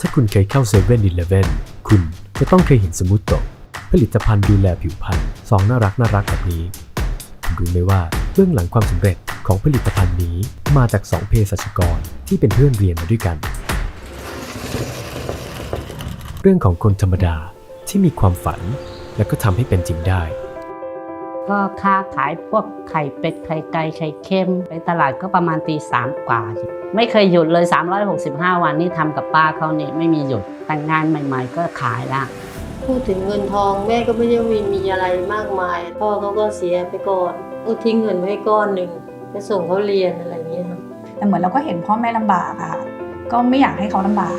ถ้าคุณเคยเข้าเซเว่นอีเลฟเว่นคุณจะต้องเคยเห็นสมูทโตะผลิตภัณฑ์ดูแลผิวพรรณสองน่ารักน่ารักแบบนี้คุณรู้ไหมว่าเบื้องหลังความสำเร็จของผลิตภัณฑ์นี้มาจากสองเภสัชกรที่เป็นเพื่อนเรียนมาด้วยกัน เรื่องของคนธรรมดาที่มีความฝันและก็ทำให้เป็นจริงได้ ก็ค้าขายพวกไข่เป็ดไข่ไก่ไข่เค็มไปตลาดก็ประมาณตีสามกว่า ไม่เคยหยุดเลย 365 วันนี่ทำกับป้าเขาเนี่ยไม่มีหยุดแต่งงานใหม่ ๆ ก็ขายละพูดถึงเงินทองแม่ก็ไม่ได้มีมีอะไรมากมาย พ่อเขาก็เสียไปก่อนก็ทิ้งเงินไว้ก้อนหนึ่งไปส่งเขาเรียนอะไรอย่างเงี้ยค่ะแต่เหมือนเราก็เห็นพ่อแม่ลำบากอะค่ะก็ไม่อยากให้เขาลำบาก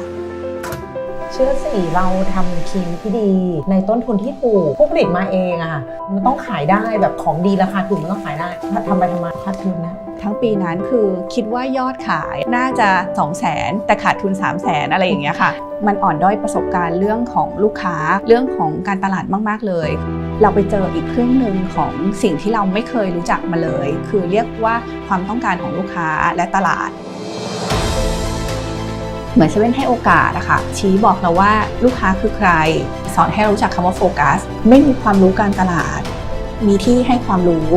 เชื่อสิเราทำครีมที่ดี ในต้นทุนที่ถูกผู้ผลิตมาเองอะค่ะมันต้องขายได้แบบของดีราคาถูกมันต้องขายได้ถ้าทำไปทำมาขาดทุนนะทั้งปีนั้นคือคิดว่ายอดขายน่าจะ 2 0 0 0 0 0 แต่ขาดทุน 3 0 0 0 0 0 อะไรอย่างเงี้ยค่ะ มันอ่อนด้อยประสบการณ์เรื่องของลูกค้าเรื่องของการตลาดมาก ๆ เลย เราไปเจออีกครึ่งหนึ่งของสิ่งที่เราไม่เคยรู้จักมาเลย คือเรียกว่าความต้องการของลูกค้าและตลาด เหมือนเซเว่นให้โอกาสอะค่ะชี้บอกเราว่าลูกค้าคือใคร สอนให้เรารู้จักคำว่าโฟกัส ไม่มีความรู้การตลาด มีที่ให้ความรู้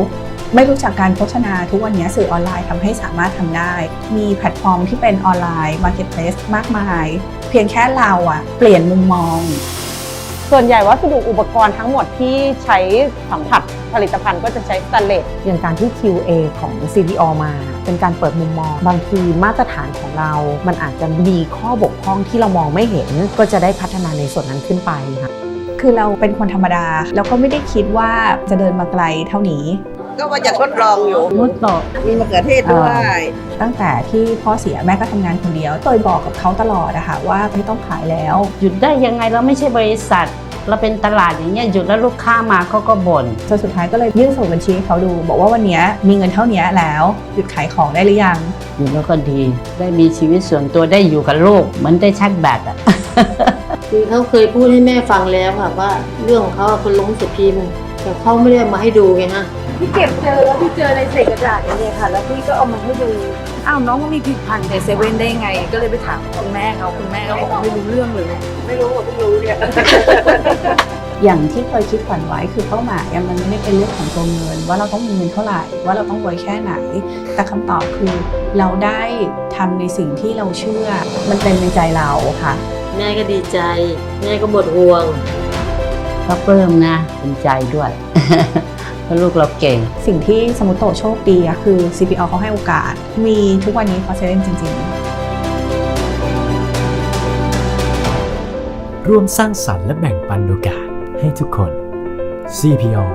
ไม่รู้จักการโฆษณาทุกวันนี้สื่อออนไลน์ทำให้สามารถทำได้ มีแพลตฟอร์มที่เป็นออนไลน์มาร์เก็ตเพลสมากมาย เพียงแค่เราอะเปลี่ยนมุมมอง ส่วนใหญ่วัสดุอุปกรณ์ทั้งหมดที่ใช้สัมผัสผลิตภัณฑ์ก็จะใช้สแตนเลสอย่างการที่ QA ของ CDO มา เป็นการเปิดมุมมอง บางทีมาตรฐานของเรา มันอาจจะมีข้อบกพร่องที่เรามองไม่เห็น ก็จะได้พัฒนาในส่วนนั้นขึ้นไปค่ะคือเราเป็นคนธรรมดา แล้วก็ไม่ได้คิดว่าจะเดินมาไกลเท่านี้ ก็ว่าจะทดลองอยู่มุดโตะมีมะเขือเทศด้วย ตั้งแต่ที่พ่อเสียแม่ก็ทำงานคนเดียวเคยบอกกับเขาตลอดอะค่ะว่าไม่ต้องขายแล้ว หยุดได้ยังไงเราไม่ใช่บริษัท เราเป็นตลาดอย่างเงี้ยหยุดแล้วลูกค้ามาเขาก็บ่นจนสุดท้ายก็เลยยื่นสมุดบัญชีให้เขาดู บอกว่าวันเนี้ยมีเงินเท่านี้แล้ว หยุดขายของได้หรือยังอยู่แล้วก็ดี ได้มีชีวิตส่วนตัวได้อยู่กับลูกเหมือนได้ชักแบตอะ คือเขาเคยพูดให้แม่ฟังแล้วค่ะว่าเรื่องของเขาอะคนลงสือพิมพ์ แต่เขาไม่ได้เอามาให้ดูไงฮะ พี่เก็บเจอแล้วพี่เจอในใส่กระดาษอย่างเนี่ยค่ะ แล้วพี่ก็เอามาให้ดูอ้าวน้องก็มีผลิตภัณฑ์ในเซเว่นได้ไง ก็เลยไปถามคุณแม่เขาคุณแม่ก็บอกไม่รู้เรื่องเลย ไม่รู้ว่าเพิ่งรู้เนี่ย อย่างที่เคยคิดฝันไว้คือเป้าหมายอะมันไม่ได้เป็นเรื่องของตัวเงิน ว่าเราต้องมีเงินเท่าไหร่ ว่าเราต้องรวยแค่ไหน แต่คำตอบคือเราได้ทำในสิ่งที่เราเชื่อ มันเป็นในใจเราค่ะ แม่ก็ดีใจ แม่ก็หมดห่วง ก็ปลื้มนะภูมิใจด้วย เพราะลูกเราเก่ง สิ่งที่สมุตโตโชคดีอะคือ CPO เขาให้โอกาส มีทุกวันนี้เพราะเซเว่นจริง ๆร่วมสร้างสรรค์และแบ่งปันโอกาสให้ทุกคน CPO